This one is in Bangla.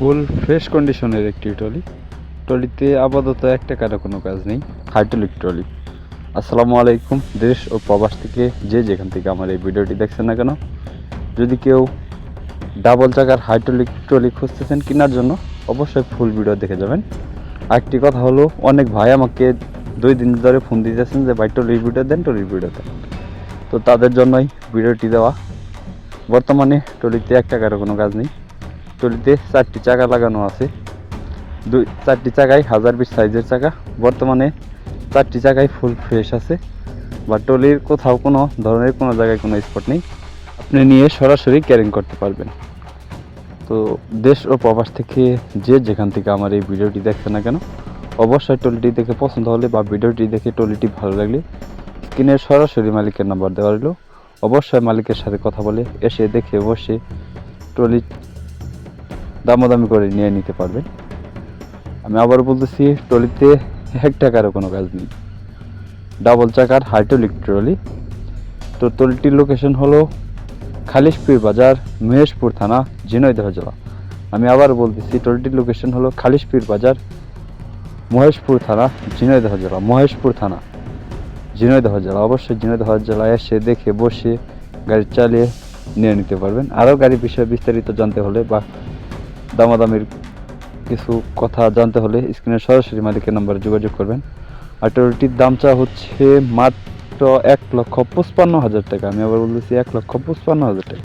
ফুল ফ্রেশ কন্ডিশনের একটি ট্রলি। ট্রলিতে আপাতত এক টাকারও কোনো কাজ নেই হাইড্রোলিক ট্রলি। আসসালামু আলাইকুম, দেশ ও প্রবাস থেকে যে যেখান থেকে আমার এই ভিডিওটি দেখছেন না কেন, যদি কেউ ডাবল চাকার হাইড্রোলিক ট্রলি খুঁজতেছেন কেনার জন্য, অবশ্যই ফুল ভিডিও দেখে যাবেন। আরেকটি কথা হলো, অনেক ভাই আমাকে দুই দিন ধরে ফোন দিতেছেন যে, ভাই, ট্রলির ভিডিও দেন, ট্রলির ভিডিও দেন। তো তাদের জন্যই ভিডিওটি দেওয়া। বর্তমানে ট্রলিতে এক টাকারও কোনো কাজ নেই। ট্রলিতে চারটি চাকা লাগানো আছে। দুই, চারটি চাকায় হাজার বিশ সাইজের চাকা। বর্তমানে চারটি চাকায় ফুল ফ্রেশ আছে। বা ট্রলির কোথাও কোনো ধরনের কোনো জায়গায় কোনো স্পট নেই। আপনি নিয়ে সরাসরি ক্যারিং করতে পারবেন। তো দেশ ও প্রবাস থেকে যে যেখান থেকে আমার এই ভিডিওটি দেখছে না কেন, অবশ্যই ট্রলিটি দেখে পছন্দ হলে বা ভিডিওটি দেখে ট্রলিটি ভালো লাগলে স্ক্রিনের সরাসরি মালিকের নাম্বার দেওয়া রইল। অবশ্যই মালিকের সাথে কথা বলে এসে দেখে বসে ট্রলি দামাদামি করে নিয়ে নিতে পারবেন। আমি আবার বলতেছি, ট্রলিতে এক টাকারও কোনো কাজ নেই। ডাবল চাকার হাইড্রোলিক ট্রলি। তো ট্রলিটির লোকেশন হলো খালিশপুর বাজার, মহেশপুর থানা, ঝিনাইদহ জেলা। আমি আবার বলতেছি, ট্রলিটির লোকেশন হলো খালিশপুর বাজার, মহেশপুর থানা, ঝিনাইদহ জেলা। মহেশপুর থানা, ঝিনাইদহ জেলা। অবশ্যই ঝিনাইদহ জেলায় এসে দেখে বসে গাড়ি চালিয়ে নিয়ে নিতে পারবেন। আরও গাড়ির বিষয়ে বিস্তারিত জানতে হলে বা দামাদামির কিছু কথা জানতে হলে স্ক্রিনের সরাসরি মালিকের নাম্বারে যোগাযোগ করবেন। আর ট্রলিটির দাম চা হচ্ছে মাত্র এক লক্ষ পঁচপান্ন হাজার টাকা। আমি আবার বলতেছি এক লক্ষ পঁচপান্ন হাজার টাকা।